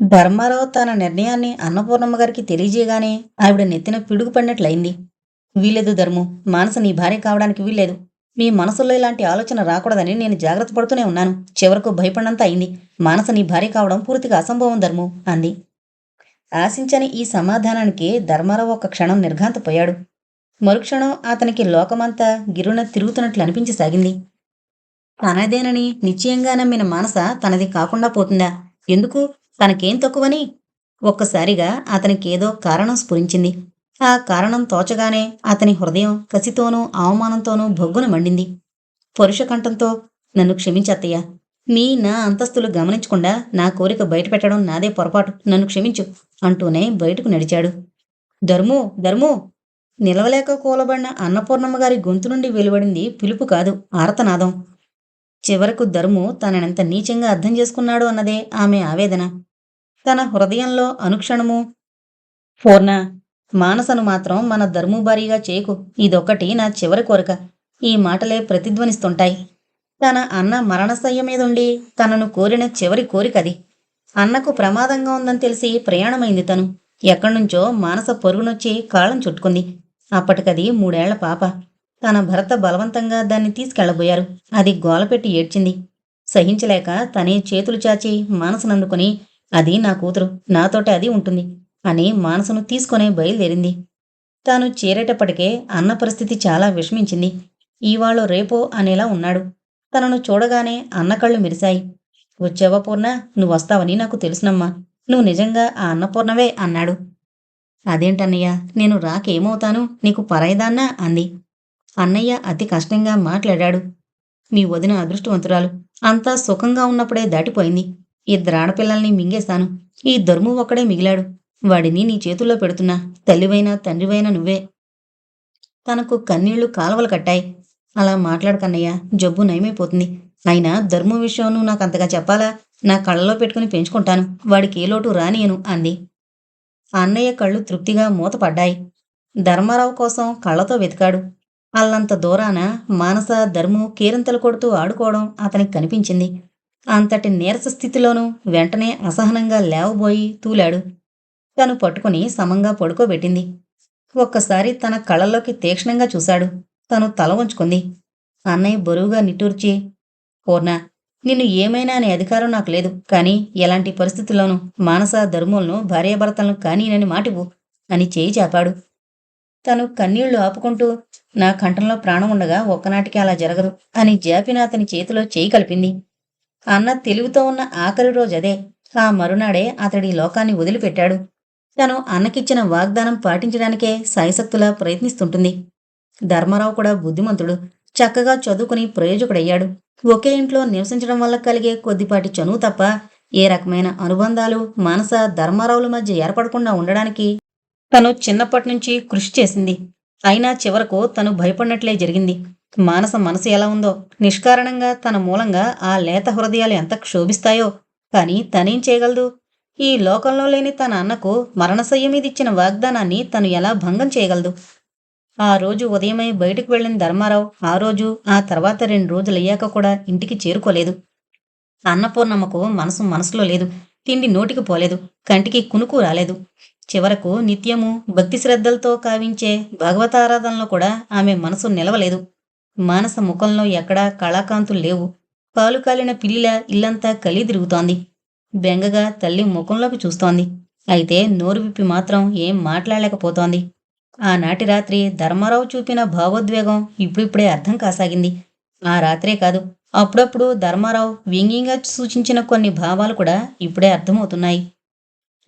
ధర్మారావు తన నిర్ణయాన్ని అన్నపూర్ణమ్మ గారికి తెలియజేయగానే ఆవిడ నెత్తిన పిడుగు పడినట్లయింది. వీలేదు ధర్ము మానస నీ భార్య కావడానికి వీల్లేదు. మీ మనసులో ఇలాంటి ఆలోచన రాకూడదని నేను జాగ్రత్త పడుతూనే ఉన్నాను. చివరకు భయపడినంత అయింది. మానస నీ భార్య కావడం పూర్తిగా అసంభవం ధర్ము అంది. ఆశించని ఈ సమాధానానికి ధర్మారావు ఒక క్షణం నిర్ఘాంతపోయాడు. మరుక్షణం అతనికి లోకమంతా గిరున తిరుగుతున్నట్లు అనిపించసాగింది తనదేనని నిశ్చయంగా నమ్మిన మానస తనది కాకుండా పోతుందా? ఎందుకు? తనకేం తక్కువని? ఒక్కసారిగా అతనికేదో కారణం స్ఫురించింది. ఆ కారణం తోచగానే అతని హృదయం కసితోనూ అవమానంతోనూ బొగ్గున మండింది. పరుష కంఠంతో నన్ను క్షమించత్తయ్యా మీ నా అంతస్తులు గమనించకుండా నా కోరిక బయటపెట్టడం నాదే పొరపాటు. నన్ను క్షమించు అంటూనే బయటకు నడిచాడు. ధర్ము ధర్ము! నిలవలేక కూలబడిన అన్నపూర్ణమ్మ గారి గొంతు నుండి వెలువడింది పిలుపు కాదు ఆరతనాదం. చివరకు ధర్ము తననెంత నీచంగా అర్థం చేసుకున్నాడు అన్నదే ఆమె ఆవేదన. తన హృదయంలో అనుక్షణము పూర్ణ మానసను మాత్రం మన ధర్మభారీగా చేయకు ఇదొక్కటి నా చివరి కోరిక. ఈ మాటలే ప్రతిధ్వనిస్తుంటాయి. తన అన్న మరణశయ్య మీదుండి తనను కోరిన చివరి కోరికది. అన్నకు ప్రమాదంగా ఉందని తెలిసి ప్రయాణమైంది తను. ఎక్కడ్నుంచో మానస పొరుగునొచ్చి కాళ్ళం చుట్టుకుంది. అప్పటికది మూడేళ్ళ పాప. తన భర్త బలవంతంగా దాన్ని తీసుకెళ్ళబోయారు. అది గోలపెట్టి ఏడ్చింది. సహించలేక తనే చేతులు చాచి మానసనందుకుని అది నా కూతురు. నాతోటే అది ఉంటుంది అని మానసును తీసుకునే బయలుదేరింది. తాను చేరేటప్పటికే అన్న పరిస్థితి చాలా విషమించింది. ఇవాళ రేపో అనేలా ఉన్నాడు. తనను చూడగానే అన్న కళ్ళు మెరిశాయి. వచ్చావా పూర్ణ నువ్వు వస్తావని నాకు తెలుసునమ్మా. నువ్వు నిజంగా ఆ అన్నపూర్ణవే అన్నాడు. అదేంటన్నయ్య నేను రాకేమవుతాను? నీకు పరాయిదాన్నా? అంది. అన్నయ్య అతి కష్టంగా మాట్లాడాడు. మీ వదిన అదృష్టవంతురాలు. అంతా సుఖంగా ఉన్నప్పుడే దాటిపోయింది. ఇద్దరు ఆడపిల్లల్ని మింగేశాను ఈ ధర్ము ఒక్కడే మిగిలాడు. వాడిని నీ చేతుల్లో పెడుతున్నా. తల్లివైనా తండ్రివైనా నువ్వే. తనకు కన్నీళ్ళు కాలువలు కట్టాయి. అలా మాట్లాడకన్నయ్య జబ్బు నయమైపోతుంది. అయినా ధర్మం విషయం నువ్వు నాకు అంతగా చెప్పాలా? నా కళ్ళలో పెట్టుకుని పెంచుకుంటాను. వాడికి ఏ లోటు రానియను అంది. అన్నయ్య కళ్ళు తృప్తిగా మూతపడ్డాయి. ధర్మారావు కోసం కళ్ళతో వెతికాడు. అల్లంత దూరాన మానస ధర్ము కేరింతలు కొడుతూ ఆడుకోవడం అతనికి కనిపించింది. అంతటి నీరస స్థితిలోనూ వెంటనే అసహనంగా లేవబోయి తూలాడు. తను పట్టుకుని సమంగా పడుకోబెట్టింది. ఒక్కసారి తన కళ్ళల్లోకి తీక్షణంగా చూశాడు. తను తల వంచుకుంది. అన్నయ్య బరువుగా నిట్టూర్చి పూర్ణ నిన్ను ఏమైనా అనే అధికారం నాకు లేదు. కానీ ఎలాంటి పరిస్థితుల్లోనూ మానస ధర్మములను భార్యాభర్తలను కానీనని మాటివు అని చేయి చాపాడు. తను కన్నీళ్ళు ఆపుకుంటూ నా కంఠంలో ప్రాణం ఉండగా ఒక్కనాటికి అలా జరగదు అని జాపిన అతని చేతిలో చేయి కలిపింది. అన్న తెలివితో ఉన్న ఆఖరి రోజు అదే. ఆ మరునాడే అతడి లోకాన్ని వదిలిపెట్టాడు. తను అన్నకిచ్చిన వాగ్దానం పాటించడానికే సాయశక్తులా ప్రయత్నిస్తుంటుంది. ధర్మారావు కూడా బుద్ధిమంతుడు. చక్కగా చదువుకుని ప్రయోజకుడయ్యాడు. ఒకే ఇంట్లో నివసించడం వల్ల కలిగే కొద్దిపాటి చనువు తప్ప ఏ రకమైన అనుబంధాలు మానస ధర్మారావుల మధ్య ఏర్పడకుండా ఉండడానికి తను చిన్నప్పటి నుంచి కృషి చేసింది. అయినా చివరకు తను భయపడినట్లే జరిగింది. మానస మనసు ఎలా ఉందో. నిష్కారణంగా తన మూలంగా ఆ లేత హృదయాలు ఎంత క్షోభిస్తాయో. కానీ తనేం చేయగలదు? ఈ లోకంలో లేని తన అన్నకు మరణశయ్య మీద ఇచ్చిన వాగ్దానాన్ని తను ఎలా భంగం చేయగలదు? ఆ రోజు ఉదయమై బయటకు వెళ్ళిన ధర్మారావు ఆ రోజు ఆ తర్వాత రెండు రోజులయ్యాక కూడా ఇంటికి చేరుకోలేదు. అన్నపూర్ణమ్మకు మనసు మనసులో లేదు. తిండి నోటికి పోలేదు. కంటికి కునుకు రాలేదు. చివరకు నిత్యము భక్తి శ్రద్ధలతో కావించే భగవతారాధనలో కూడా ఆమె మనసు నిలవలేదు. మానస ముఖంలో ఎక్కడా కళాకాంతులు లేవు. పాలు కాలిన పిల్లిలా ఇల్లంతా కలి తిరుగుతోంది. బెంగగా తల్లి ముఖంలోకి చూస్తోంది. అయితే నోరు విప్పి మాత్రం ఏం మాట్లాడలేకపోతోంది. ఆనాటి రాత్రి ధర్మారావు చూపిన భావోద్వేగం ఇప్పుడిప్పుడే అర్థం కాసాగింది. ఆ రాత్రే కాదు అప్పుడప్పుడు ధర్మారావు వ్యంగ్యంగా సూచించిన కొన్ని భావాలు కూడా ఇప్పుడే అర్థమవుతున్నాయి.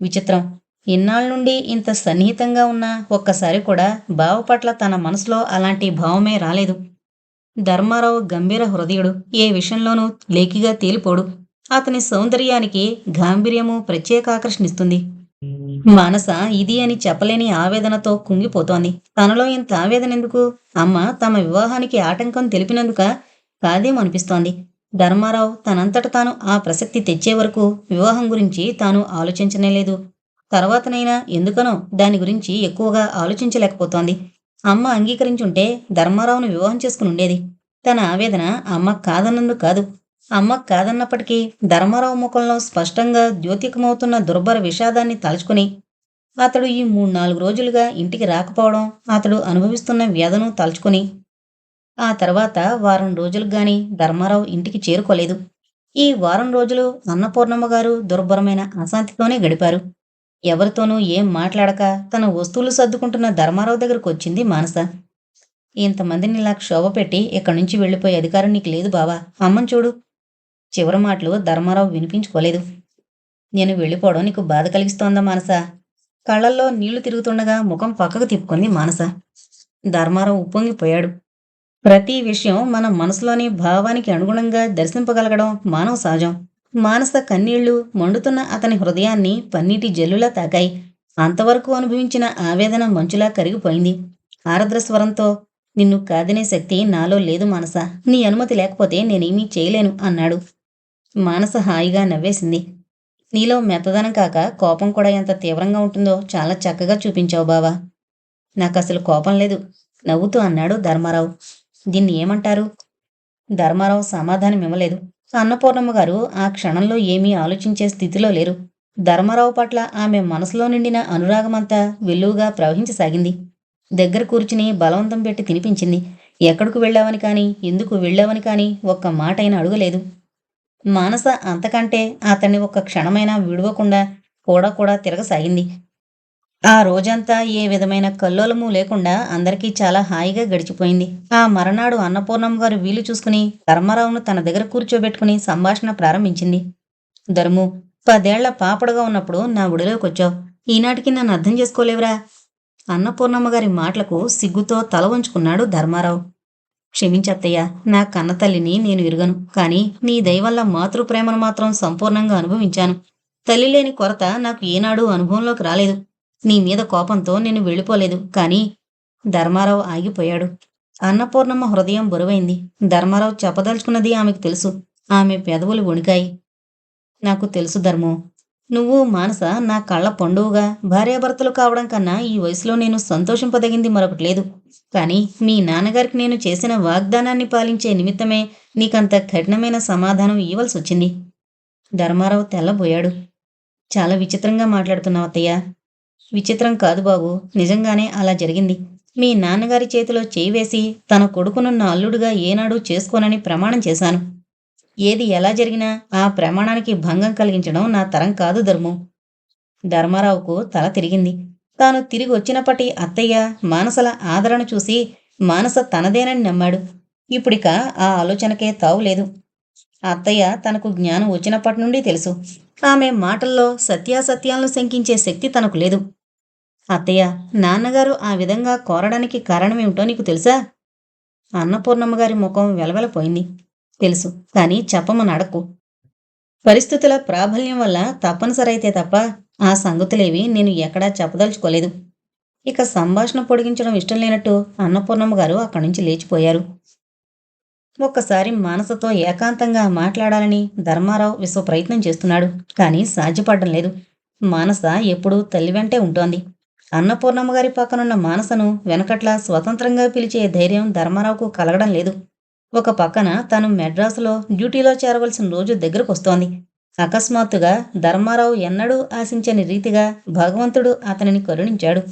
విచిత్రం. ఇన్నాళ్ళ నుండి ఇంత సన్నిహితంగా ఉన్న ఒక్కసారి కూడా బావ పట్ల తన మనసులో అలాంటి భావమే రాలేదు. ధర్మారావు గంభీర హృదయుడు. ఏ విషయంలోనూ లేకిగా తేలిపోడు. అతని సౌందర్యానికి గాంభీర్యము ప్రత్యేక ఆకర్షణిస్తుంది మానస ఇది అని చెప్పలేని ఆవేదనతో కుంగిపోతోంది. తనలో ఇంత ఆవేదన ఎందుకు? అమ్మ తమ వివాహానికి ఆటంకం తెలిపినందుక కాదేమనిపిస్తోంది? ధర్మారావు తనంతట తాను ఆ ప్రసక్తి తెచ్చే వరకు వివాహం గురించి తాను ఆలోచించనే లేదు. తర్వాతనైనా ఎందుకనో దాని గురించి ఎక్కువగా ఆలోచించలేకపోతోంది. అమ్మ అంగీకరించుంటే ధర్మారావును వివాహం చేసుకుని ఉండేది. తన ఆవేదన అమ్మ కాదన్నందుకు కాదు. అమ్మ కాదన్నప్పటికీ ధర్మారావు ముఖంలో స్పష్టంగా ద్యోతికమవుతున్న దుర్భర విషాదాన్ని తలుచుకుని అతడు ఈ మూడు నాలుగు రోజులుగా ఇంటికి రాకపోవడం అతడు అనుభవిస్తున్న వ్యధను తలుచుకుని ఆ తర్వాత వారం రోజులకు గాని ధర్మారావు ఇంటికి చేరుకోలేదు. ఈ వారం రోజులు అన్నపూర్ణమ్మ గారు దుర్భరమైన అశాంతితోనే గడిపారు. ఎవరితోనూ ఏం మాట్లాడక తన వస్తువులు సర్దుకుంటున్న ధర్మారావు దగ్గరకు వచ్చింది మానస. ఇంతమందిని ఇలా క్షోభ పెట్టి ఇక్కడి నుంచి వెళ్ళిపోయే అధికారం నీకు లేదు బావా. అమ్మని చూడు. చివరి మాటలు ధర్మారావు వినిపించుకోలేదు. నేను వెళ్ళిపోవడం నీకు బాధ కలిగిస్తోందా మానస? కళ్ళల్లో నీళ్ళు తిరుగుతుండగా ముఖం పక్కకు తిప్పుకుంది మానస. ధర్మారావు ఉప్పొంగిపోయాడు. ప్రతి విషయం మన మనసులోని భావానికి అనుగుణంగా దర్శింపగలగడం మానవ సహజం. మానస కన్నీళ్ళు మండుతున్న అతని హృదయాన్ని పన్నీటి జల్లులా తాకాయి. అంతవరకు అనుభవించిన ఆవేదన మంచులా కరిగిపోయింది. ఆరద్రస్వరంతో నిన్ను కాదనే శక్తి నాలో లేదు మానస. నీ అనుమతి లేకపోతే నేనేమీ చేయలేను అన్నాడు. మానస హాయిగా నవ్వేసింది. నీలో మెత్తదనం కాక కోపం కూడా ఎంత తీవ్రంగా ఉంటుందో చాలా చక్కగా చూపించావు బావా. నాకు అసలు కోపం లేదు నవ్వుతూ అన్నాడు ధర్మారావు. దీన్ని ఏమంటారు? ధర్మారావు సమాధానం ఇవ్వలేదు. అన్నపూర్ణమ్మ గారు ఆ క్షణంలో ఏమీ ఆలోచించే స్థితిలో లేరు. ధర్మారావు పట్ల ఆమె మనసులో నిండిన అనురాగమంతా వెల్లువగా ప్రవహించసాగింది. దగ్గర కూర్చుని బలవంతం పెట్టి తినిపించింది. ఎక్కడికి వెళ్ళావని కానీ ఎందుకు వెళ్ళావని కానీ ఒక్క మాటైనా అడుగలేదు. మానస అంతకంటే అతన్ని ఒక్క క్షణమైనా విడవకుండా కూడా కూడా తిరగసాగింది. ఆ రోజంతా ఏ విధమైన కల్లోలము లేకుండా అందరికీ చాలా హాయిగా గడిచిపోయింది. ఆ మరనాడు అన్నపూర్ణమ్మ గారు వీలు చూసుకుని ధర్మారావును తన దగ్గర కూర్చోబెట్టుకుని సంభాషణ ప్రారంభించింది. ధర్ము పదేళ్ళ పాపడుగా ఉన్నప్పుడు నా ఒడిలోకి వచ్చావు. ఈనాటికి నన్ను అర్థం చేసుకోలేవురా? అన్నపూర్ణమ్మ గారి మాటలకు సిగ్గుతో తల వంచుకున్నాడు ధర్మారావు. క్షమించత్తయ్యా నా కన్న తల్లిని నేను విరగను కానీ నీ దయవల్ల మాతృప్రేమను మాత్రం సంపూర్ణంగా అనుభవించాను. తల్లి లేని కొరత నాకు ఏనాడు అనుభవంలోకి రాలేదు. నీ మీద కోపంతో నేను వెళ్ళిపోలేదు. కానీ ధర్మారావు ఆగిపోయాడు. అన్నపూర్ణమ్మ హృదయం బరువైంది. ధర్మారావు చెప్పదలుచుకున్నది ఆమెకు తెలుసు. ఆమె పెదవులు వణికాయి. నాకు తెలుసు ధర్మం. నువ్వు మానస నా కళ్ళ పండువుగా. భార్యాభర్తలు కావడం కన్నా ఈ వయసులో నేను సంతోషింపదగింది మరొకటి లేదు. కానీ మీ నాన్నగారికి నేను చేసిన వాగ్దానాన్ని పాలించే నిమిత్తమే నీకంత కఠినమైన సమాధానం ఇవ్వాల్సి వచ్చింది ధర్మారావు తెల్లబోయాడు. చాలా విచిత్రంగా మాట్లాడుతున్నావు అత్తయ్య విచిత్రం కాదు బాబు. నిజంగానే అలా జరిగింది. మీ నాన్నగారి చేతిలో చేయి వేసి తన కొడుకునున్న అల్లుడుగా ఏనాడు చేసుకోనని ప్రమాణం చేశాను. ఏది ఎలా జరిగినా ఆ ప్రమాణానికి భంగం కలిగించడం నా తరం కాదు ధర్మం. ధర్మారావుకు తల తిరిగింది. తాను తిరిగి వచ్చినప్పటి అత్తయ్య మానసల ఆదరణ చూసి మానస తనదేనని నమ్మాడు. ఇప్పుడిక ఆ ఆలోచనకే తావులేదు అత్తయ్య తనకు జ్ఞానం వచ్చినప్పటి నుండి తెలుసు. ఆమె మాటల్లో సత్యాసత్యాలను శంకించే శక్తి తనకు లేదు. అత్తయ్య నాన్నగారు ఆ విధంగా కోరడానికి కారణమేమిటో నీకు తెలుసా? అన్నపూర్ణమ్మ గారి ముఖం వెలవెలపోయింది. తెలుసు కానీ చెప్పమని అడక్కు పరిస్థితుల ప్రాబల్యం వల్ల తప్పనిసరైతే తప్ప ఆ సంగతులేవి నేను ఎక్కడా చెప్పదలుచుకోలేదు. ఇక సంభాషణ పొడిగించడం ఇష్టం లేనట్టు అన్నపూర్ణమ్మ గారు అక్కడి నుంచి లేచిపోయారు. ఒక్కసారి మానసతో ఏకాంతంగా మాట్లాడాలని ధర్మారావు విశ్వ ప్రయత్నం చేస్తున్నాడు కానీ సాధ్యపడడం లేదు. మానస ఎప్పుడూ తల్లి వెంటే ఉంటోంది. అన్నపూర్ణమ్మ గారి పక్కనున్న మానసను వెనకట్లా స్వతంత్రంగా పిలిచే ధైర్యం ధర్మారావుకు కలగడం లేదు. ఒక పక్కన తను మెడ్రాసులో డ్యూటీలో చేరవలసిన రోజు దగ్గరకు వస్తోంది అకస్మాత్తుగా ధర్మారావు ఎన్నడూ ఆశించని రీతిగా భగవంతుడు అతనిని కరుణించాడు.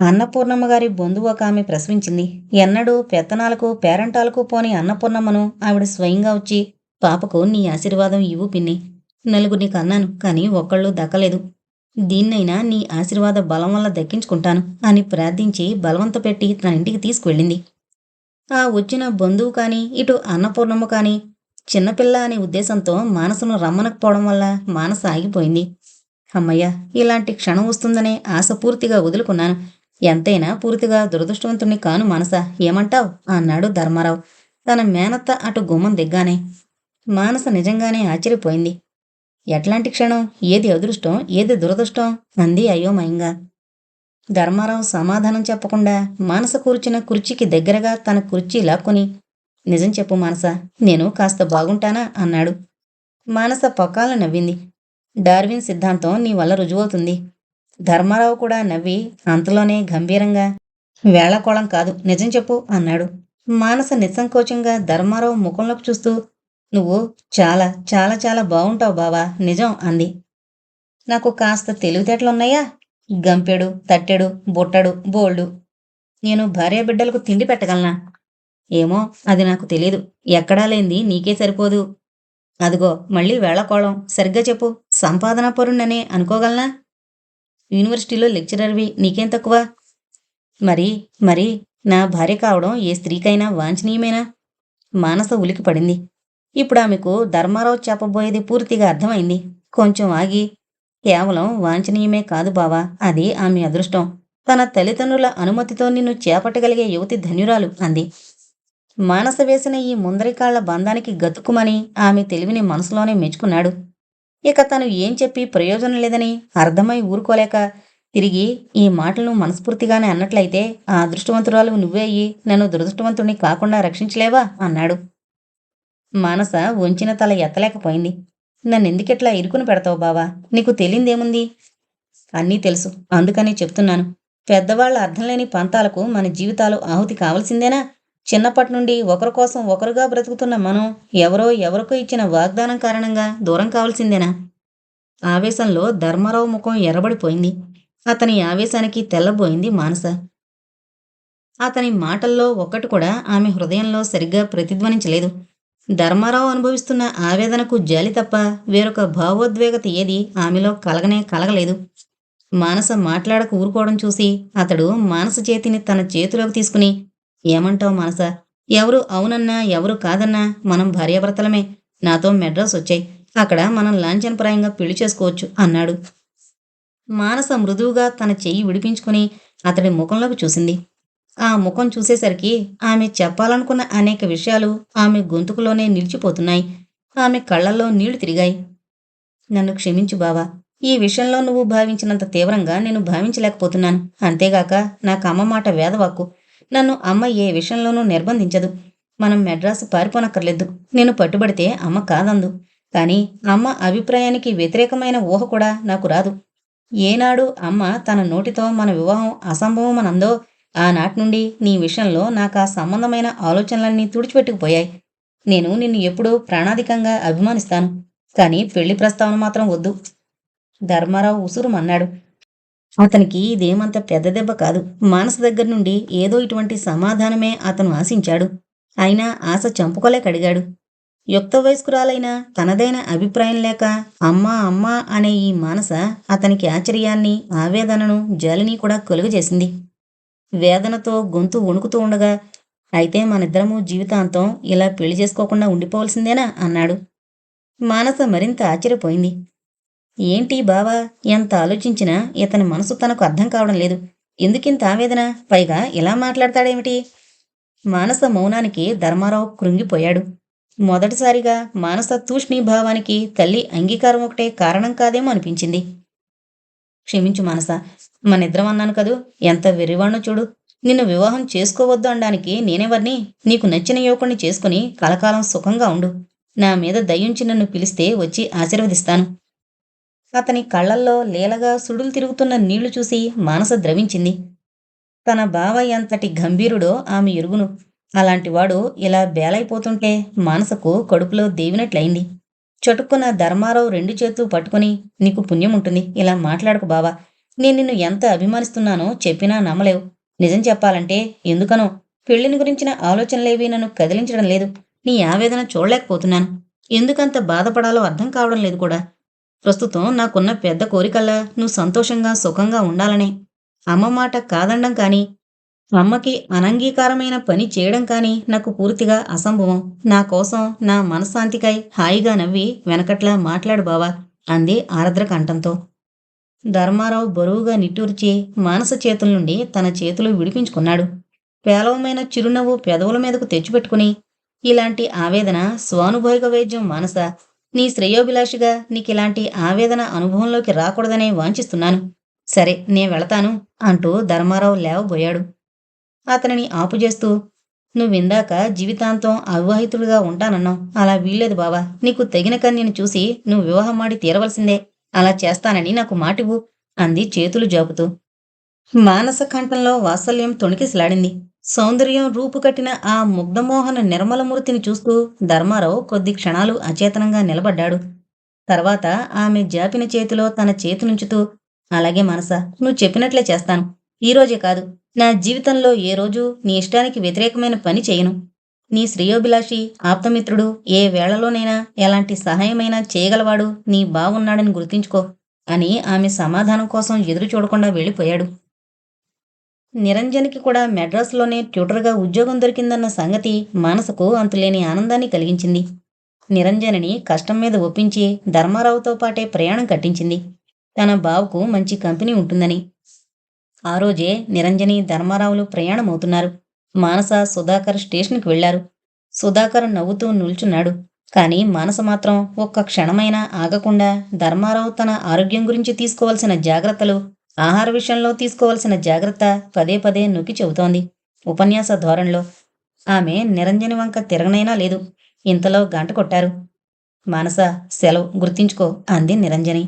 అన్నపూర్ణమ్మ గారి బంధువు ఒక ఆమె ప్రశ్నించింది ఎన్నడూ పెత్తనాలకు పేరంటాలకు పోని అన్నపూర్ణమ్మను ఆవిడ స్వయంగా వచ్చి పాపకు నీ ఆశీర్వాదం ఇవ్వు పిన్ని. నలుగురిని కన్నాను కానీ ఒక్కళ్ళు దక్కలేదు. దీన్నైనా నీ ఆశీర్వాద బలం వల్ల దక్కించుకుంటాను అని ప్రార్థించి బలవంత పెట్టి తన ఇంటికి తీసుకువెళ్ళింది. ఆ వచ్చిన బంధువు కానీ ఇటు అన్నపూర్ణమ్మ కానీ చిన్నపిల్ల అనే ఉద్దేశంతో మానసును రమ్మనకపోవడం వల్ల మానస ఆగిపోయింది. అమ్మయ్య ఇలాంటి క్షణం వస్తుందనే ఆశ పూర్తిగా వదులుకున్నాను. ఎంతైనా పూర్తిగా దురదృష్టవంతుణ్ణి కాను మానస. ఏమంటావ్? అన్నాడు ధర్మారావు. తన మేనత్త అటు గుమ్మం దిగ్గానే. మానస నిజంగానే ఆశ్చర్యపోయింది. ఎట్లాంటి క్షణం? ఏది అదృష్టం? ఏది దురదృష్టం? అంది అయోమయంగా. ధర్మారావు సమాధానం చెప్పకుండా మానస కూర్చున్న కుర్చీకి దగ్గరగా తన కుర్చీ లాక్కుని నిజం చెప్పు మానస నేను కాస్త బాగుంటానా? అన్నాడు. మానస పక్కాల నవ్వింది. డార్విన్ సిద్ధాంతం నీ వల్ల రుజువవుతుంది. ధర్మారావు కూడా నవ్వి అంతలోనే గంభీరంగా వేళకోళం కాదు నిజం చెప్పు అన్నాడు. మానస నిస్సంకోచంగా ధర్మారావు ముఖంలోకి చూస్తూ నువ్వు చాలా చాలా చాలా బాగుంటావు బావా. నిజం అంది. నాకు కాస్త తెలివితేటలున్నాయా? గంపెడు తట్టెడు బుట్టడు బోల్డు. నేను భార్య బిడ్డలకు తిండి పెట్టగలనా? ఏమో అది నాకు తెలీదు. ఎక్కడా లేనిది నీకే సరిపోదు. అదిగో మళ్ళీ వేళకోళం. సరిగ్గా చెప్పు. సంపాదన పరుణ్ణనే అనుకోగలనా? యూనివర్సిటీలో లెక్చరర్వి నీకేం తక్కువ? మరి మరి నా భార్య కావడం ఏ స్త్రీకైనా వాంఛనీయమేనా? మానస ఉలికి పడింది. ఇప్పుడు ఆమెకు ధర్మారావు చెప్పబోయేది పూర్తిగా అర్థమైంది. కొంచెం ఆగి కేవలం వాంఛనీయమే కాదు బావా అది ఆమె అదృష్టం. తన తల్లిదండ్రుల అనుమతితో నిన్ను చేపట్టగలిగే యువతి ధన్యురాలు అంది. మానస వేసిన ఈ ముందరికాళ్ళ బంధానికి గతుకుమని ఆమె తెలివిని మనసులోనే మెచ్చుకున్నాడు. ఇక తను ఏం చెప్పి ప్రయోజనం లేదని అర్థమై ఊరుకోలేక తిరిగి ఈ మాటలను మనస్ఫూర్తిగానే అన్నట్లయితే ఆ అదృష్టవంతురాలు నువ్వే అయ్యి నన్ను దురదృష్టవంతుణ్ణి కాకుండా రక్షించలేవా? అన్నాడు. మానస వంచిన తల ఎత్తలేకపోయింది. నన్నెందుకిట్లా ఇరుకుని పెడతావు బావా? నీకు తెలియందేముంది అన్నీ తెలుసు. అందుకనే చెప్తున్నాను. పెద్దవాళ్ళ అర్థం లేని పంతాలకు మన జీవితాలు ఆహుతి కావలసిందేనా? చిన్నప్పటి నుండి ఒకరి కోసం ఒకరుగా బ్రతుకుతున్న మనం ఎవరో ఎవరికో ఇచ్చిన వాగ్దానం కారణంగా దూరం కావాల్సిందేనా? ఆవేశంలో ధర్మారావు ముఖం ఎర్రబడిపోయింది. అతని ఆవేశానికి తెల్లబోయింది మానస. అతని మాటల్లో ఒక్కటి కూడా ఆమె హృదయంలో సరిగ్గా ప్రతిధ్వనించలేదు. ధర్మారావు అనుభవిస్తున్న ఆవేదనకు జాలి తప్ప వేరొక భావోద్వేగత ఏది ఆమెలో కలగనే కలగలేదు. మానస మాట్లాడక ఊరుకోవడం చూసి అతడు మానస చేతిని తన చేతిలోకి తీసుకుని ఏమంటావు మానస? ఎవరు అవునన్నా ఎవరు కాదన్నా మనం భార్యాభర్తలమే. నాతో మెడ్రాస్ వచ్చాయి. అక్కడ మనం లాంఛనప్రాయంగా పెళ్ళి చేసుకోవచ్చు అన్నాడు. మానస మృదువుగా తన చెయ్యి విడిపించుకుని అతడి ముఖంలోకి చూసింది. ఆ ముఖం చూసేసరికి ఆమె చెప్పాలనుకున్న అనేక విషయాలు ఆమె గొంతుకులోనే నిలిచిపోతున్నాయి. ఆమె కళ్ళల్లో నీళ్ళు తిరిగాయి. నన్ను క్షమించు బావా. ఈ విషయంలో నువ్వు భావించినంత తీవ్రంగా నేను భావించలేకపోతున్నాను. అంతేగాక నాకు అమ్మ మాట వేదవాక్కు. నన్ను అమ్మ ఏ విషయంలోనూ నిర్బంధించదు. మనం మెడ్రాసు పారిపోనక్కర్లేదు. నేను పట్టుబడితే అమ్మ కాదందు. కానీ అమ్మ అభిప్రాయానికి వ్యతిరేకమైన ఊహ కూడా నాకు రాదు. ఏనాడు అమ్మ తన నోటితో మన వివాహం అసంభవమనందో ఆనాటి నుండి నీ విషయంలో నాకు ఆ సంబంధమైన ఆలోచనలన్నీ తుడిచిపెట్టుకుపోయాయి. నేను నిన్ను ఎప్పుడూ ప్రాణాధికంగా అభిమానిస్తాను. కానీ పెళ్ళి ప్రస్తావన మాత్రం వద్దు. ధర్మారావు ఉసురుమన్నాడు. అతనికి ఇదేమంత పెద్ద దెబ్బ కాదు. మానస దగ్గర నుండి ఏదో ఇటువంటి సమాధానమే అతను ఆశించాడు. అయినా ఆశ చంపుకోలేకడిగాడు. యుక్త వయస్కురాలైన తనదైన అభిప్రాయం లేక అమ్మా అమ్మా అనే ఈ మానస అతనికి ఆశ్చర్యాన్ని ఆవేదనను జాలిని కూడా కలుగజేసింది. వేదనతో గొంతు వణుకుతూ ఉండగా అయితే మనిద్దరము జీవితాంతం ఇలా పెళ్ళి చేసుకోకుండా ఉండిపోవలసిందేనా? అన్నాడు. మానస మరింత ఆశ్చర్యపోయింది. ఏంటి బావా ఎంత ఆలోచించినా ఇతని మనసు తనకు అర్థం కావడం లేదు. ఎందుకింత ఆవేదన? పైగా ఇలా మాట్లాడతాడేమిటి? మానస మౌనానికి ధర్మారావు కృంగిపోయాడు. మొదటిసారిగా మానస తూష్ణీభావానికి తల్లి అంగీకారం ఒకటే కారణం కాదేమో అనిపించింది. క్షమించు మానస మనిద్దరం అన్నాను కదూ? ఎంత వెర్రివాణ్ణో చూడు. నిన్ను వివాహం చేసుకోవద్దు అనడానికి నేనెవర్ని? నీకు నచ్చిన యువకుణ్ణి చేసుకుని కలకాలం సుఖంగా ఉండు. నా మీద దయ్యుంచి నన్ను పిలిస్తే వచ్చి ఆశీర్వదిస్తాను. అతని కళ్ళల్లో లీలగా సుడులు తిరుగుతున్న నీళ్ళు చూసి మానస ద్రవించింది. తన బావ ఎంతటి గంభీరుడో ఆమె ఎరుగును. అలాంటివాడు ఇలా బేలైపోతుంటే మానసకు కడుపులో దేవినట్లయింది. చటుక్కున ధర్మారావు రెండు చేతులు పట్టుకుని నీకు పుణ్యం ఉంటుంది ఇలా మాట్లాడకు బావా. నేను నిన్ను ఎంత అభిమానిస్తున్నానో చెప్పినా నమ్మలేవు. నిజం చెప్పాలంటే ఎందుకనో? పెళ్ళిని గురించిన ఆలోచనలేవి నన్ను కదిలించడం లేదు. నీ ఆవేదన చూడలేకపోతున్నాను. ఎందుకంత బాధపడాలో అర్థం కావడం లేదు కూడా. ప్రస్తుతం నాకున్న పెద్ద కోరికల్లా నువ్వు సంతోషంగా సుఖంగా ఉండాలనే అమ్మ మాట కాదండం కానీ అమ్మకి అనంగీకారమైన పని చేయడం కానీ నాకు పూర్తిగా అసంభవం. నా కోసం నా మనశ్శాంతికై హాయిగా నవ్వి వెనకట్లా మాట్లాడు బావా అంది ఆరద్ర కంఠంతో. ధర్మారావు బరువుగా నిట్టూర్చి మానస చేతుల నుండి తన చేతులు విడిపించుకున్నాడు. పేలవమైన చిరునవ్వు పెదవుల మీదకు తెచ్చిపెట్టుకుని ఇలాంటి ఆవేదన స్వానుభోగ వైద్యం మానస. నీ శ్రేయోభిలాషిగా నీకిలాంటి ఆవేదన అనుభవంలోకి రాకూడదనే వాంఛిస్తున్నాను. సరే నే వెళతాను అంటూ ధర్మారావు లేవబోయాడు. అతనిని ఆపుచేస్తూ నువ్విందాక జీవితాంతం అవివాహితుడిగా ఉంటానన్నావు. అలా వీల్లేదు బావా. నీకు తగిన కన్యను చూసి నువ్వు వివాహం మాడి తీరవలసిందే. అలా చేస్తానని నాకు మాటివు అంది చేతులు జాపుతూ. మానస కంఠంలో వాత్సల్యం తొణికిసలాడింది. సౌందర్యం రూపుకట్టిన ఆ ముగ్ధమోహన నిర్మలమూర్తిని చూస్తూ ధర్మారావు కొద్ది క్షణాలు అచేతనంగా నిలబడ్డాడు. తర్వాత ఆమె జాపిన చేతిలో తన చేతి నుంచుతూ అలాగే మనస నువ్వు చెప్పినట్లే చేస్తాను. ఈ రోజే కాదు నా జీవితంలో ఏ రోజు నీ ఇష్టానికి వ్యతిరేకమైన పని చేయను. నీ శ్రేయోభిలాషి ఆప్తమిత్రుడు ఏ వేళలోనైనా ఎలాంటి సహాయమైనా చేయగలవాడు నీ బావున్నాడని గుర్తుంచుకో అని ఆమె సమాధానం కోసం ఎదురు చూడకుండా వెళ్ళిపోయాడు. నిరంజన్కి కూడా మెడ్రాస్లోనే ట్యూటర్గా ఉద్యోగం దొరికిందన్న సంగతి మానసకు అంతులేని ఆనందాన్ని కలిగించింది. నిరంజనని కష్టం మీద ఒప్పించి ధర్మారావుతో పాటే ప్రయాణం కట్టించింది. తన బావుకు మంచి కంపెనీ ఉంటుందని. ఆ రోజే నిరంజని ధర్మారావులు ప్రయాణం అవుతున్నారు మానస సుధాకర్ స్టేషన్కి వెళ్ళారు సుధాకర్ నవ్వుతూ నిల్చున్నాడు. కానీ మానస మాత్రం ఒక్క క్షణమైనా ఆగకుండా ధర్మారావు తన ఆరోగ్యం గురించి తీసుకోవాల్సిన జాగ్రత్తలు ఆహార విషయంలో తీసుకోవాల్సిన జాగ్రత్త పదే పదే నొక్కి చెబుతోంది ఉపన్యాస ధోరణిలో ఆమె నిరంజని వంక తిరగనైనా లేదు. ఇంతలో గంట కొట్టారు. మానస సెలవు గుర్తించుకో అంది నిరంజని.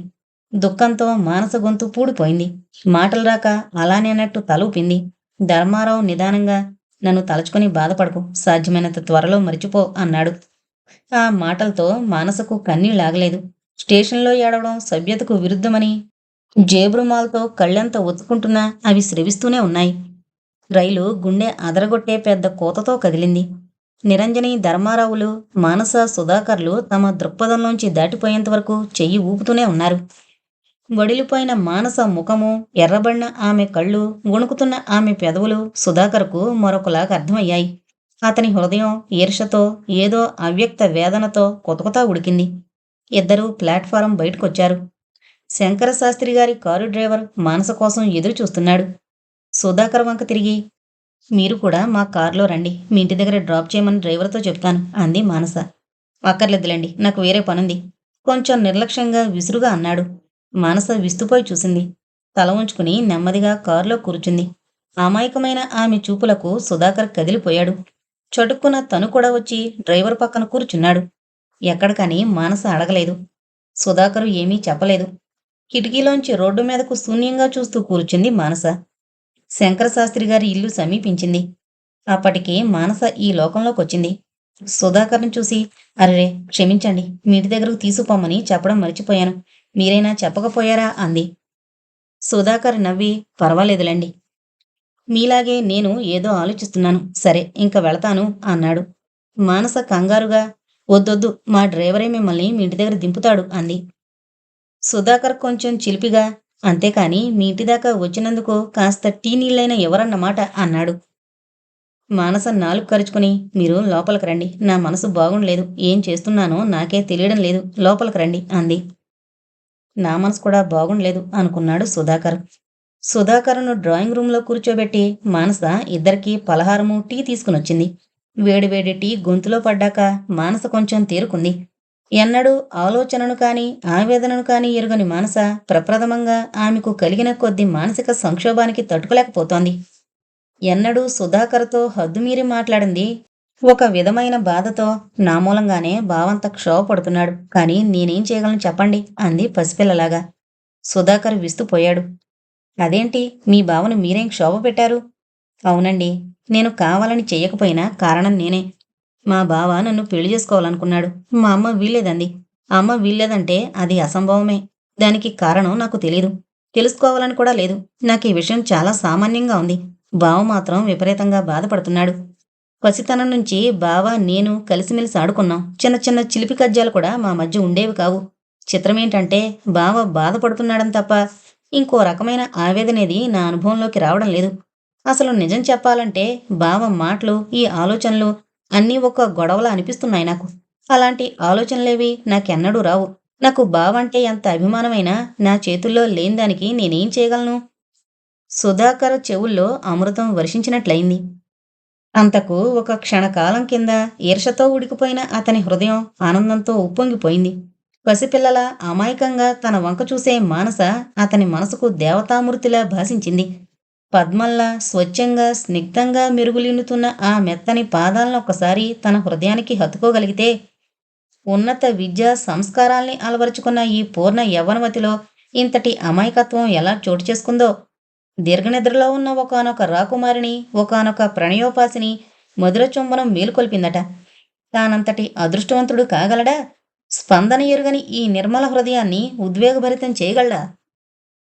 దుఃఖంతో మానస గొంతు పూడిపోయింది. మాటలు రాక అలానే అన్నట్టు తలూపింది. ధర్మారావు నిదానంగా నన్ను తలుచుకొని బాధపడకు. సాధ్యమైనంత త్వరలో మరిచిపో అన్నాడు. ఆ మాటలతో మానసకు కన్నీళ్ళాగలేదు స్టేషన్లో ఏడవడం సభ్యతకు విరుద్ధమని జేబురుమాలతో కళ్ళెంత ఒత్తుకుంటున్నా అవి స్రవిస్తూనే ఉన్నాయి. రైలు గుండె అదరగొట్టే పెద్ద కోతతో కదిలింది. నిరంజని ధర్మారావులు మానస సుధాకర్లు తమ దృక్పథంలోంచి దాటిపోయేంత వరకు చెయ్యి ఊపుతూనే ఉన్నారు. వడిలిపోయిన మానస ముఖము ఎర్రబడిన ఆమె కళ్ళు వణుకుతున్న ఆమె పెదవులు సుధాకర్కు మరొకలాగా అర్థమయ్యాయి. అతని హృదయం ఈర్షతో ఏదో అవ్యక్త వేదనతో కొతకొతా ఉడికింది. ఇద్దరూ ప్లాట్ఫారం బయటకొచ్చారు. శంకర శాస్త్రి గారి కారు డ్రైవర్ మానస కోసం ఎదురు చూస్తున్నాడు సుధాకర్ వంక తిరిగి మీరు కూడా మా కారులో రండి. మీ ఇంటి దగ్గర డ్రాప్ చేయమని డ్రైవర్తో చెప్తాను అంది మానస. అక్కర్లేదులేండి. నాకు వేరే పనుంది. కొంచెం నిర్లక్ష్యంగా విసురుగా అన్నాడు. మానస విస్తుపోయి చూసింది. తల ఉంచుకుని నెమ్మదిగా కారులో కూర్చుంది. అమాయకమైన ఆమె చూపులకు సుధాకర్ కదిలిపోయాడు. చటుక్కున తను కూడా వచ్చి డ్రైవర్ పక్కన కూర్చున్నాడు. ఎక్కడికని మానస అడగలేదు. సుధాకరు ఏమీ చెప్పలేదు. కిటికీలోంచి రోడ్డు మీదకు శూన్యంగా చూస్తూ కూర్చుంది మానస. శంకరశాస్త్రి గారి ఇల్లు సమీపించింది. అప్పటికి మానస ఈ లోకంలోకి వచ్చింది. సుధాకర్ని చూసి అరే క్షమించండి. మీ ఇంటి దగ్గరకు తీసుకుపోమని చెప్పడం మర్చిపోయాను. మీరైనా చెప్పకపోయారా? అంది. సుధాకర్ నవ్వి పర్వాలేదులేండి. మీలాగే నేను ఏదో ఆలోచిస్తున్నాను. సరే ఇంక వెళతాను అన్నాడు. మానస కంగారుగా వద్దొద్దు మా డ్రైవరే మిమ్మల్ని మీ ఇంటి దగ్గర దింపుతాడు అంది. సుధాకర్ కొంచెం చిలిపిగా అంతేకాని మీ ఇంటి దాకా వచ్చినందుకు కాస్త టీ నీళ్ళైన ఎవరన్నమాట అన్నాడు. మానస నాలుగు కరుచుకుని మీరు లోపలికి రండి. నా మనసు బాగుండలేదు. ఏం చేస్తున్నానో నాకే తెలియడం లేదు. లోపలికి రండి అంది. నా మనసు కూడా బాగుండలేదు అనుకున్నాడు సుధాకర్. సుధాకర్ను డ్రాయింగ్ రూంలో కూర్చోబెట్టి మానస ఇద్దరికి పలహారము టీ తీసుకునొచ్చింది. వేడివేడి టీ గొంతులో పడ్డాక మానస కొంచెం తేరుకుంది. ఎన్నడూ ఆలోచనను కాని ఆవేదనను కాని ఎరుగని మానస ప్రప్రథమంగా ఆమెకు కలిగిన కొద్ది మానసిక సంక్షోభానికి తట్టుకోలేకపోతోంది. ఎన్నడూ సుధాకర్తో హద్దుమీరి మాట్లాడింది ఒక విధమైన బాధతో నా మూలంగానే బావంత క్షోభపడుతున్నాడు. కానీ నేనేం చేయగలను చెప్పండి? అంది పసిపిల్లలాగా. సుధాకర్ విస్తుపోయాడు. అదేంటి? మీ బావను మీరేం క్షోభ పెట్టారు అవునండి. నేను కావాలని చెయ్యకపోయినా కారణం నేనే. మా బావ నన్ను పెళ్ళి చేసుకోవాలనుకున్నాడు. మా అమ్మ వీల్లేదంది. అమ్మ వీల్లేదంటే అది అసంభవమే. దానికి కారణం నాకు తెలీదు. తెలుసుకోవాలని కూడా లేదు. నాకు ఈ విషయం చాలా సామాన్యంగా ఉంది. బావ మాత్రం విపరీతంగా బాధపడుతున్నాడు. పసితనం నుంచి బావ నేను కలిసిమెలిసి ఆడుకున్నాం. చిన్న చిన్న చిలిపి కజ్జాలు కూడా మా మధ్య ఉండేవి కావు. చిత్రమేంటంటే బావ బాధపడుతున్నాడని తప్ప ఇంకో రకమైన ఆవేదనేది నా అనుభవంలోకి రావడం లేదు. అసలు నిజం చెప్పాలంటే బావ మాటలు ఈ ఆలోచనలు అన్నీ ఒక గొడవలా అనిపిస్తున్నాయి నాకు. అలాంటి ఆలోచనలేవి నాకెన్నడూ రావు. నాకు బావంటే ఎంత అభిమానమైనా నా చేతుల్లో లేని దానికి నేనేం చేయగలను? సుధాకర్ చెవుల్లో అమృతం వర్షించినట్లయింది. అంతకు ఒక క్షణకాలం కింద ఈర్షతో ఉడికిపోయిన అతని హృదయం ఆనందంతో ఉప్పొంగిపోయింది. పసిపిల్లల అమాయకంగా తన వంక చూసే మానస అతని మనసుకు దేవతామూర్తిలా భాషించింది పద్మల్లా స్వచ్ఛంగా స్నిగ్ధంగా మెరుగులిన్నుతున్న ఆ మెత్తని పాదాలను ఒకసారి తన హృదయానికి హత్తుకోగలిగితే ఉన్నత విద్యా సంస్కారాల్ని అలవరుచుకున్న ఈ పూర్ణ యవ్వనవతిలో ఇంతటి అమాయకత్వం ఎలా చోటు చేసుకుందో దీర్ఘనిద్రలో ఉన్న ఒకనొక రాకుమారిని ఒకనొక ప్రణయోపాసిని మధుర చుంబనం మేలుకొల్పిందట. తానంతటి అదృష్టవంతుడు కాగలడా? స్పందన ఎరుగని ఈ నిర్మల హృదయాన్ని ఉద్వేగభరితం చేయగలడా?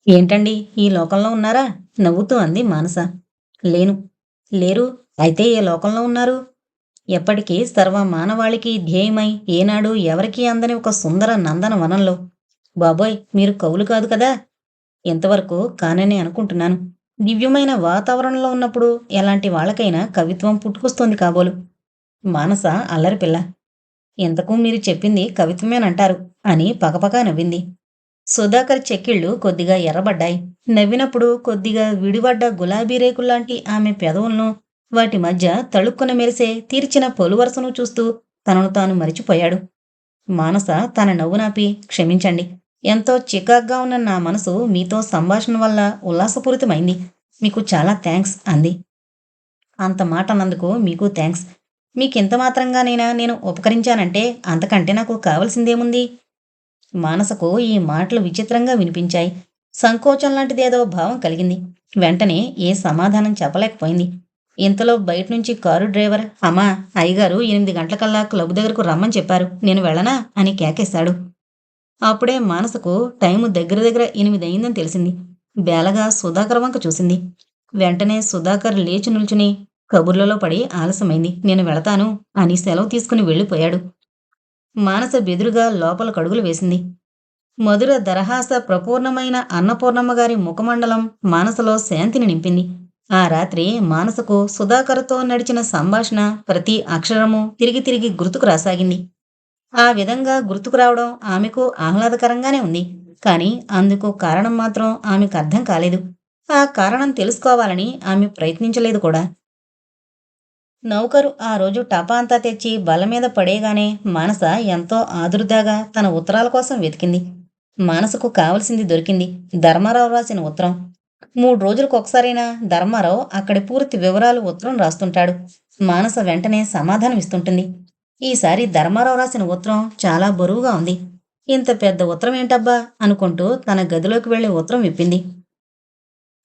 ఏంటండి ఈ లోకంలో ఉన్నారా? నవ్వుతూ అంది మానస. లేను. లేరు. అయితే ఏ లోకంలో ఉన్నారు? ఎప్పటికీ సర్వ మానవాళికి ధ్యేయమై ఏనాడు ఎవరికీ అందని ఒక సుందర నందన వనంలో. బాబోయ్ మీరు కవులు కాదు కదా? ఇంతవరకు కానని అనుకుంటున్నాను. దివ్యమైన వాతావరణంలో ఉన్నప్పుడు ఎలాంటి వాళ్ళకైనా కవిత్వం పుట్టుకొస్తుంది కాబోలు. మానస అల్లరి పిల్ల. ఇంతకు మీరు చెప్పింది కవిత్వమేనంటారు అని పగపగా నవ్వింది. సుధాకర్ చెక్కిళ్ళు కొద్దిగా ఎర్రబడ్డాయి. నవ్వినప్పుడు కొద్దిగా విడిపడ్డ గులాబీ రేకుల్లాంటి ఆమె పెదవులను వాటి మధ్య తళుక్కున మెరిసే తీర్చిన పొలువరసను చూస్తూ తనను తాను మరిచిపోయాడు. మానస తన నవ్వు నాపి క్షమించండి. ఎంతో చికాగ్గా ఉన్న నా మనసు మీతో సంభాషణ వల్ల ఉల్లాసపూరితమైంది. మీకు చాలా థ్యాంక్స్ అంది. అంత మాట అన్నందుకు మీకు థ్యాంక్స్ మీకింత మాత్రంగానైనా నేను ఉపకరించానంటే అంతకంటే నాకు కావలసిందేముంది? మానసకు ఈ మాటలు విచిత్రంగా వినిపించాయి. సంకోచం లాంటిదేదో భావం కలిగింది. వెంటనే ఏ సమాధానం చెప్పలేకపోయింది. ఇంతలో బయట నుంచి కారు డ్రైవర్ అమ్మా అయ్యగారు ఎనిమిది గంటలకల్లా క్లబ్ దగ్గరకు రమ్మని చెప్పారు. నేను వెళ్ళనా? అని కేకేశాడు. అప్పుడే మానసకు టైము దగ్గర దగ్గర ఎనిమిది అయిందని తెలిసింది. బేలగా సుధాకర్ వంక చూసింది. వెంటనే సుధాకర్ లేచి నిల్చుని కబుర్లలో పడి ఆలస్యమైంది. నేను వెళతాను అని సెలవు తీసుకుని వెళ్ళిపోయాడు. మానస బెదురుగా లోపల కడుగులు వేసింది. మధుర దరహాస ప్రపూర్ణమైన అన్నపూర్ణమ్మ గారి ముఖమండలం మానసలో శాంతిని నింపింది. ఆ రాత్రి మానసకు సుధాకర్తో నడిచిన సంభాషణ ప్రతి అక్షరము తిరిగి తిరిగి గుర్తుకు రాసాగింది. ఆ విధంగా గుర్తుకు రావడం ఆమెకు ఆహ్లాదకరంగానే ఉంది. కానీ అందుకు కారణం మాత్రం ఆమెకు అర్థం కాలేదు. ఆ కారణం తెలుసుకోవాలని ఆమె ప్రయత్నించలేదు కూడా. నౌకరు ఆ రోజు టపా అంతా తెచ్చి బల మీద పడేగానే మానస ఎంతో ఆదుర్దాగా తన ఉత్తరాల కోసం వెతికింది. మానసకు కావలసింది దొరికింది ధర్మారావు రాసిన ఉత్తరం. మూడు రోజులకు ఒకసారైనా ధర్మారావు అక్కడి పూర్తి వివరాలు ఉత్తరం రాస్తుంటాడు. మానస వెంటనే సమాధానం ఇస్తుంటుంది ఈసారి ధర్మారావు రాసిన ఉత్తరం చాలా బరువుగా ఉంది. ఇంత పెద్ద ఉత్తరం ఏంటబ్బా? అనుకుంటూ తన గదిలోకి వెళ్ళి ఉత్తరం విప్పింది.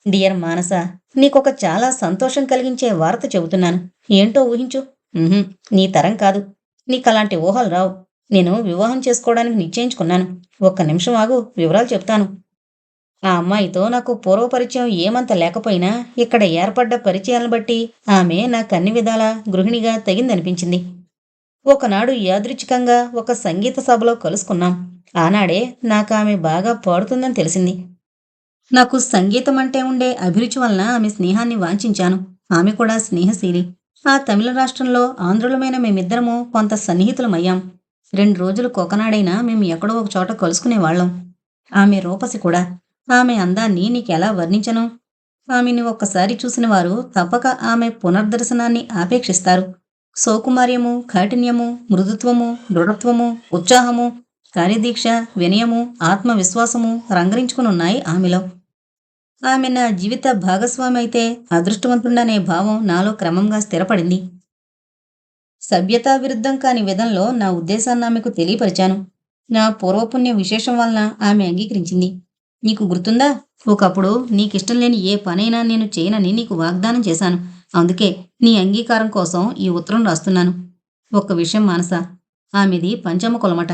డియర్ మానస నీకొక చాలా సంతోషం కలిగించే వార్త చెబుతున్నాను. ఏంటో ఊహించు. నీ తరం కాదు. నీకలాంటి ఊహలు రావు. నేను వివాహం చేసుకోవడానికి నిశ్చయించుకున్నాను. ఒక్క నిమిషం ఆగు వివరాలు చెప్తాను. ఆ అమ్మాయితో నాకు పూర్వ పరిచయం ఏమంత లేకపోయినా ఇక్కడ ఏర్పడ్డ పరిచయాలను బట్టి ఆమె నాకు అన్ని విధాలా గృహిణిగా తగిందనిపించింది. ఒకనాడు యాదృచ్ఛికంగా ఒక సంగీత సభలో కలుసుకున్నాం. ఆనాడే నాకు ఆమె బాగా పాడుతుందని తెలిసింది. నాకు సంగీతం అంటే ఉండే అభిరుచి వలన ఆమె స్నేహాన్ని వాంఛించాను. ఆమె కూడా స్నేహశీలి. ఆ తమిళ రాష్ట్రంలో ఆంధ్రులమైన మేమిద్దరము కొంత సన్నిహితులమయ్యాం. రెండు రోజులు కోకనాడైనా మేము ఎక్కడో ఒక చోట కలుసుకునేవాళ్ళం ఆమె రూపసి కూడా. ఆమె అందాన్ని నీకెలా వర్ణించను? ఆమెని ఒక్కసారి చూసిన వారు తప్పక ఆమె పునర్దర్శనాన్ని ఆపేక్షిస్తారు. సౌకుమార్యము కాఠిన్యము మృదుత్వము దృఢత్వము ఉత్సాహము కార్యదీక్ష వినయము ఆత్మవిశ్వాసము రంగరించుకునున్నాయి ఆమెలో. ఆమె నా జీవిత భాగస్వామి అయితే అదృష్టవంతుండనే భావం నాలో క్రమంగా స్థిరపడింది. సభ్యతా విరుద్ధం కాని విధంలో నా ఉద్దేశాన్ని ఆమెకు తెలియపరిచాను. నా పూర్వపుణ్య విశేషం వలన ఆమె అంగీకరించింది. నీకు గుర్తుందా? ఒకప్పుడు నీకిష్టం లేని ఏ పనైనా నేను చేయనని నీకు వాగ్దానం చేశాను. అందుకే నీ అంగీకారం కోసం ఈ ఉత్తరం రాస్తున్నాను. ఒక్క విషయం మానస ఆమెది పంచమ కులమట.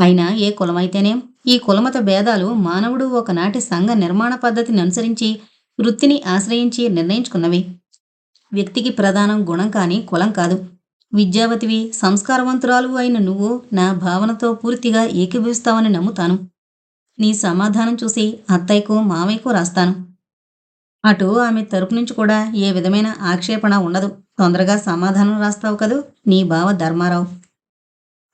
అయినా ఏ కులమైతేనేం ఈ కులమత భేదాలు మానవుడు ఒకనాటి సంఘ నిర్మాణ పద్ధతిని అనుసరించి వృత్తిని ఆశ్రయించి నిర్ణయించుకున్నవి. వ్యక్తికి ప్రధానం గుణం కాని కులం కాదు. విద్యావతివి సంస్కారవంతురాలు అయిన నువ్వు నా భావనతో పూర్తిగా ఏకీభవిస్తావని నమ్ముతాను. నీ సమాధానం చూసి అత్తయ్యకు మామయ్యకు రాస్తాను. అటు ఆమె తరపు నుంచి కూడా ఏ విధమైన ఆక్షేపణ ఉండదు. తొందరగా సమాధానం రాస్తావు కదూ? నీ బావ ధర్మారావు.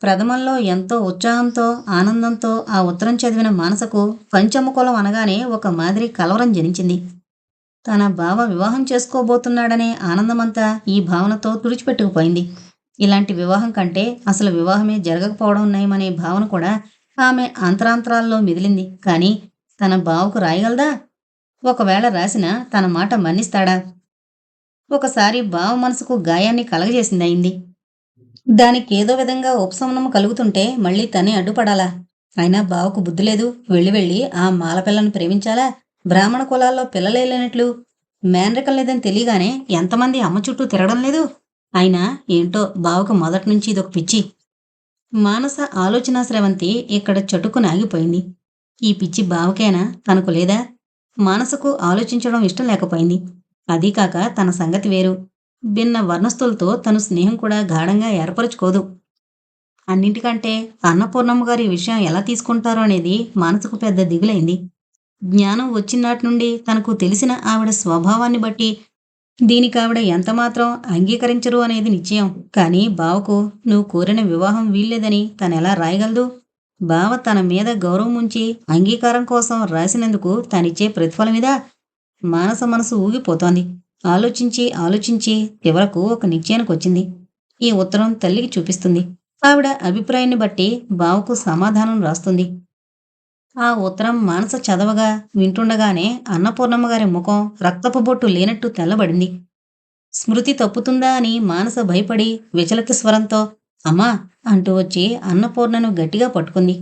ప్రథమంలో ఎంతో ఉత్సాహంతో ఆనందంతో ఆ ఉత్తరం చదివిన మానసకు పంచముకులం అనగానే ఒక మాదిరి కలవరం జనించింది. తన బావ వివాహం చేసుకోబోతున్నాడనే ఆనందమంతా ఈ భావనతో తుడిచిపెట్టుకుపోయింది. ఇలాంటి వివాహం కంటే అసలు వివాహమే జరగకపోవడం నయమనే భావన కూడా ఆమె అంతరాంతరాల్లో మిదిలింది కానీ తన బావకు రాయగలదా? ఒకవేళ రాసినా తన మాట మన్నిస్తాడా? ఒకసారి బావ మనసుకు గాయాన్ని కలగజేసిందయింది. దానికి ఏదో విధంగా ఉపశమనం కలుగుతుంటే మళ్ళీ తనే అడ్డుపడాలా? అయినా బావకు బుద్ధి లేదు. వెళ్ళి వెళ్ళి ఆ మాలపిల్లను ప్రేమించాలా? బ్రాహ్మణ కులాల్లో పిల్లలే లేనట్లు? మేనరికం లేదని తెలియగానే ఎంతమంది అమ్మ చుట్టూ తిరగడం లేదు? అయినా ఏంటో బావకు మొదటి నుంచి ఇదొక పిచ్చి. మానస ఆలోచనా స్రవంతి ఇక్కడ చటుకుని ఆగిపోయింది. ఈ పిచ్చి బావకేనా? తనకు లేదా? మానసకు ఆలోచించడం ఇష్టం లేకపోయింది. అదీకాక తన సంగతి వేరు. భిన్న వర్ణస్థులతో తను స్నేహం కూడా గాఢంగా ఏర్పరచుకోదు. అన్నింటికంటే అన్నపూర్ణమ్మ గారి విషయం ఎలా తీసుకుంటారో అనేది మనసుకు పెద్ద దిగులైంది. జ్ఞానం వచ్చినాటి నుండి తనకు తెలిసిన ఆవిడ స్వభావాన్ని బట్టి దీనికి ఆవిడ ఎంతమాత్రం అంగీకరించరు అనేది నిశ్చయం. కానీ బావకు నువ్వు కోరిన వివాహం వీల్లేదని తనెలా రాయగలదు? బావ తన మీద గౌరవం ఉంచి అంగీకారం కోసం రాసినందుకు తనిచ్చే ప్రతిఫలమిదా మానస మనసు ఊగిపోతోంది. ఆలోచించి ఆలోచించి చివరకు ఒక నిశ్చయానికి వచ్చింది. ఈ ఉత్తరం తల్లికి చూపిస్తుంది. ఆవిడ అభిప్రాయాన్ని బట్టి బావకు సమాధానం రాస్తుంది. ఆ ఉత్తరం మానస చదవగా వింటుండగానే అన్నపూర్ణమ్మ గారి ముఖం రక్తపు బొట్టు లేనట్టు తెల్లబడింది. స్మృతి తప్పుతుందా అని మానస భయపడి విచలిత స్వరంతో అమ్మా అంటూ వచ్చి అన్నపూర్ణను గట్టిగా పట్టుకుంది.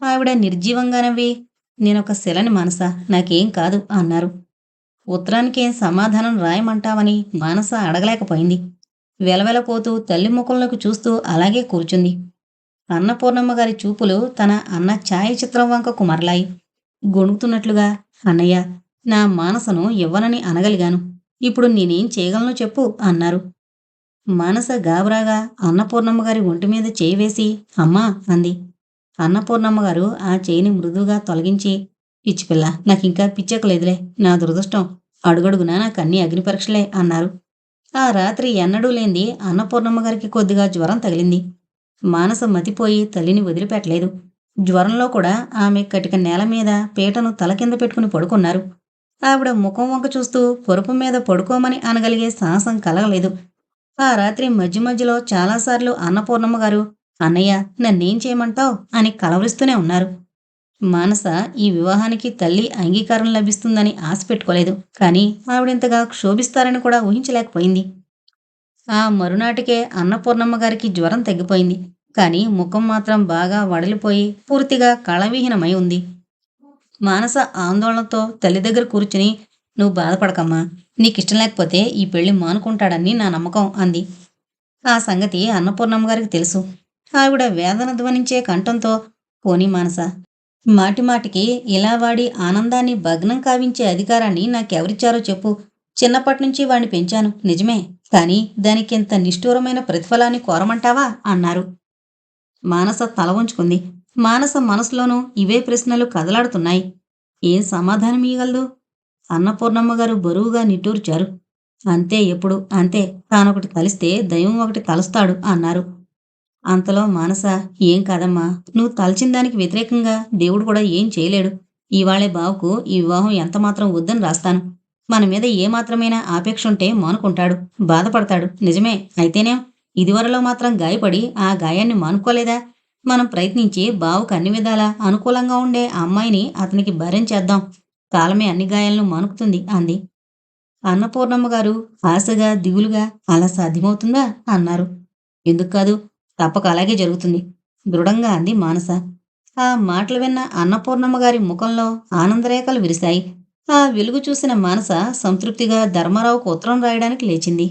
ఆవిడ నిర్జీవంగా నవ్వి నేనొక శిలని మనస నాకేం కాదు అన్నారు. ఉత్తరానికేం సమాధానం రాయమంటావని మానస అడగలేకపోయింది. వెలవెలపోతూ తల్లి ముఖంలోకి చూస్తూ అలాగే కూర్చుంది. అన్నపూర్ణమ్మ గారి చూపులు తన అన్న ఛాయాచిత్రం వంకకు మరలాయి గొణుకుతున్నట్లుగా అన్నయ్య నా మానసను ఇవ్వనని అనగలిగాను. ఇప్పుడు నేనేం చేయగలను చెప్పు అన్నారు. మానస గాబరాగా అన్నపూర్ణమ్మ గారి ఒంటి మీద చేయి వేసి అమ్మా అంది. అన్నపూర్ణమ్మ గారు ఆ చేయిని మృదువుగా తొలగించి పిచ్చిపిల్ల నాకింకా పిచ్చెక్కలేదులే నా దురదృష్టం. అడుగడుగునా నాకు అన్ని అగ్ని పరీక్షలే అన్నారు. ఆ రాత్రి ఎన్నడూ లేంది అన్నపూర్ణమ్మ గారికి కొద్దిగా జ్వరం తగిలింది. మానస మతిపోయి తల్లిని వదిలిపెట్టలేదు. జ్వరంలో కూడా ఆమె కటిక నేల మీద పీటను తల కింద పెట్టుకుని పడుకున్నారు. ఆవిడ ముఖం వంక చూస్తూ పొరుపు మీద పడుకోమని అనగలిగే సాహసం కలగలేదు. ఆ రాత్రి మధ్య మధ్యలో చాలాసార్లు అన్నపూర్ణమ్మ గారు అన్నయ్య నన్నేం చేయమంటావ్? అని కలవరిస్తూనే ఉన్నారు. మానస ఈ వివాహానికి తల్లి అంగీకారం లభిస్తుందని ఆశ పెట్టుకోలేదు. కానీ ఆవిడింతగా క్షోభిస్తారని కూడా ఊహించలేకపోయింది. ఆ మరునాటికే అన్నపూర్ణమ్మ గారికి జ్వరం తగ్గిపోయింది. కానీ ముఖం మాత్రం బాగా వడలిపోయి పూర్తిగా కళవిహీనమై ఉంది. మానస ఆందోళనతో తల్లి దగ్గర కూర్చుని నువ్వు బాధపడకమ్మా. నీకిష్టం లేకపోతే ఈ పెళ్ళి మానుకుంటాడని నా నమ్మకం అంది. ఆ సంగతి అన్నపూర్ణమ్మ గారికి తెలుసు. ఆవిడ వేదన ధ్వనించే కంఠంతో పోనీ మానస మాటిమాటికి ఇలా వాడి ఆనందాన్ని భగ్నం కావించే అధికారాన్ని నాకెవరిచ్చారో చెప్పు. చిన్నప్పటి నుంచి వాడిని పెంచాను నిజమే. కానీ దానికింత నిష్ఠూరమైన ప్రతిఫలాన్ని కోరమంటావా? అన్నారు. మానస తల వంచుకుంది. మానస మనసులోనూ ఇవే ప్రశ్నలు కదలాడుతున్నాయి. ఏం సమాధానం ఇయ్యగలదు అన్నపూర్ణమ్మ గారు బరువుగా నిట్టూర్చారు. అంతే ఎప్పుడు? అంతే. తానొకటి కలిస్తే దైవం ఒకటి తలుస్తాడు అన్నారు. అంతలో మానస ఏం కాదమ్మా. నువ్వు తలచిన దానికి వ్యతిరేకంగా దేవుడు కూడా ఏం చేయలేడు. ఇవాళే బావుకు ఈ వివాహం ఎంతమాత్రం వద్దని రాస్తాను. మన మీద ఏమాత్రమైనా ఆపేక్ష ఉంటే మానుకుంటాడు. బాధపడతాడు. నిజమే. అయితేనేం ఇదివరలో మాత్రం గాయపడి ఆ గాయాన్ని మానుకోలేదా? మనం ప్రయత్నించి బావుకు అన్ని విధాలా అనుకూలంగా ఉండే అమ్మాయిని అతనికి భరించేద్దాం. కాలమే అన్ని గాయాలను మనుకుతుంది అంది. అన్నపూర్ణమ్మ గారు ఆశగా దిగులుగా అలా సాధ్యమవుతుందా అన్నారు. ఎందుకు కాదు తప్పక అలాగే జరుగుతుంది. దృఢంగా అంది మానస. ఆ మాటలు విన్న అన్నపూర్ణమ్మ గారి ముఖంలో ఆనందరేఖలు విరిశాయి. ఆ వెలుగు చూసిన మానస సంతృప్తిగా ధర్మారావుకు ఉత్తరం రాయడానికి లేచింది.